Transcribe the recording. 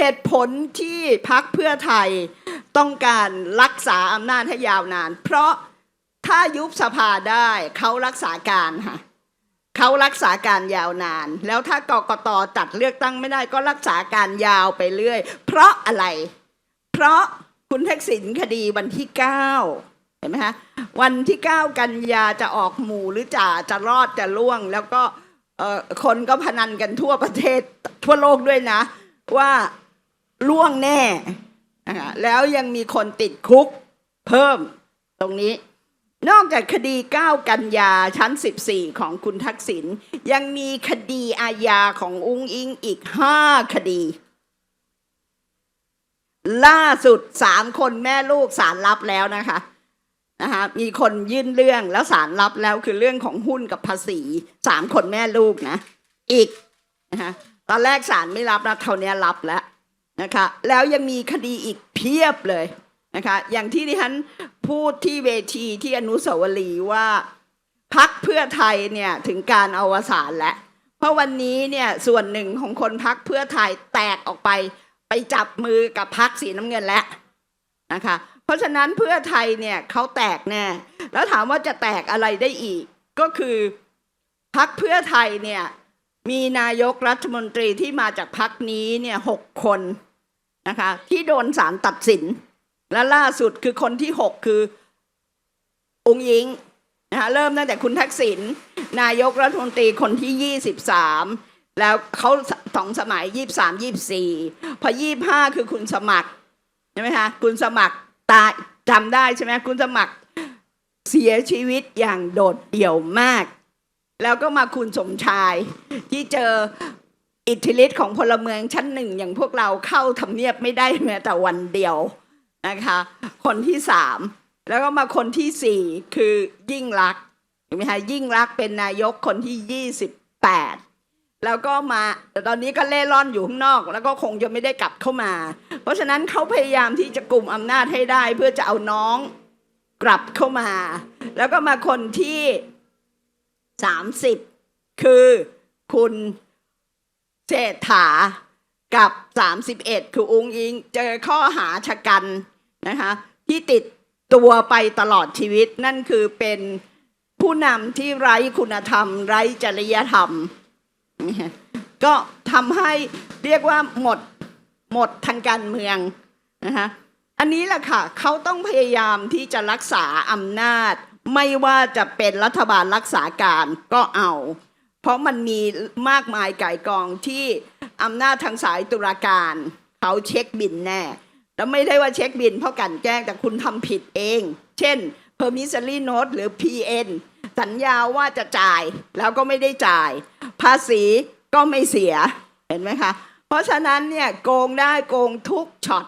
เหตุผลที่พักเพื่อไทยต้องการรักษาอำนาจให้ยาวนาน เพราะถ้ายุบสภาได้เขารักษาการค่ะเขารักษาการยาวนาน แล้วถ้ากกตจัดเลือกตั้งไม่ได้ก็รักษาการยาวไปเรื่อย เพราะอะไร เพราะคุณทักษิณคดีวันที่เก้าเห็นไหมคะวันที่เก้ากันยาจะออกหมู่หรือจะจะรอดจะล่วง แล้วก็เอ่อคนก็พนันกันทั่วประเทศทั่วโลกด้วยนะ ว่า ล่วงแน่นะคะแล้วยังมีคนติดคุกเพิ่มตรงนี้ นอกจากคดี 9 กันยาชั้น 14 ของคุณทักษิณยังมีคดีอาญาของอุ้งอิงอีก 5 คดี ล่าสุดสามคนแม่ลูกสารรับแล้วนะคะนะคะมีคนยื่นเรื่องแล้วสารรับแล้วคือเรื่องของหุ้นกับภาษีสามคนแม่ลูกนะ อีกนะคะตอนแรกสารไม่รับนะเท่านี้รับแล้ว นะคะแล้วยังมีคดีอีกเพียบเลยนะคะอย่างที่ดิฉันพูดที่เวทีที่อนุสาวรีย์ว่าพักเพื่อไทยเนี่ยถึงการอวสานแล้วเพราะวันนี้เนี่ยส่วนหนึ่งของคนพักเพื่อไทยแตกออกไป ไปจับมือกับพักสีน้ำเงินแล้วนะคะเพราะฉะนั้นเพื่อไทยเนี่ยเขาแตกแน่แล้วถามว่าจะแตกอะไรได้อีก ก็คือพักเพื่อไทยเนี่ยมีนายกรัฐมนตรีที่มาจากพักนี้เนี่ยหกคน นะคะ ที่โดนศาลตัดสิน และล่าสุดคือคนที่หกคือองค์ยิงนะคะเริ่มตั้งแต่คุณทักษิณนายกรัฐมนตรีคนที่ยี่สิบสามแล้วเขาสองสมัยยี่สามยี่สี่พอยี่ห้าคือคุณสมัครใช่ไหมคะคุณสมัครตายจำได้ใช่ไหมคุณสมัครเสียชีวิตอย่างโดดเดี่ยวมาก แล้วก็มาคุณสมชายที่เจอ อิทธิฤทธิ์ของพลเมืองชั้นหนึ่งอย่างพวกเราเข้าทำเนียบไม่ได้แม้แต่วันเดียวนะคะ คนที่สามแล้วก็มาคนที่สี่คือยิ่งรักเห็นไหมคะยิ่งรักเป็นนายกคนที่ยี่สิบแปดแล้วก็มาแต่ตอนนี้ก็เล่ร่อนอยู่ข้างนอก แล้วก็คงจะไม่ได้กลับเข้ามา เพราะฉะนั้นเขาพยายามที่จะกลุ่มอำนาจให้ได้ เพื่อจะเอาน้องกลับเข้ามา แล้วก็มาคนที่สามสิบคือคุณ เศรษฐากับสามสิบเอ็ดคืออุ้งอิง เจอข้อหาชะกันนะคะที่ติดตัวไปตลอดชีวิตนั่นคือเป็นผู้นำที่ไร้คุณธรรม ไร้จริยธรรม ก็ทำให้เรียกว่าหมดหมดทางการเมืองนะคะอันนี้แหละค่ะเขาต้องพยายามที่จะรักษาอำนาจ ไม่ว่าจะเป็นรัฐบาลรักษาการก็เอา เพราะมันมีมากมายไก่กองที่อำนาจทางสายตุลาการเขาเช็คบินแน่ แล้วไม่ได้ว่าเช็คบินเพราะกันแกล้งแต่คุณทำผิดเอง เช่น permisory note หรือ PN สัญญาว่าจะจ่ายแล้วก็ไม่ได้จ่าย ภาษีก็ไม่เสียเห็นไหมคะ เพราะฉะนั้นเนี่ยโกงได้โกงทุกช็อต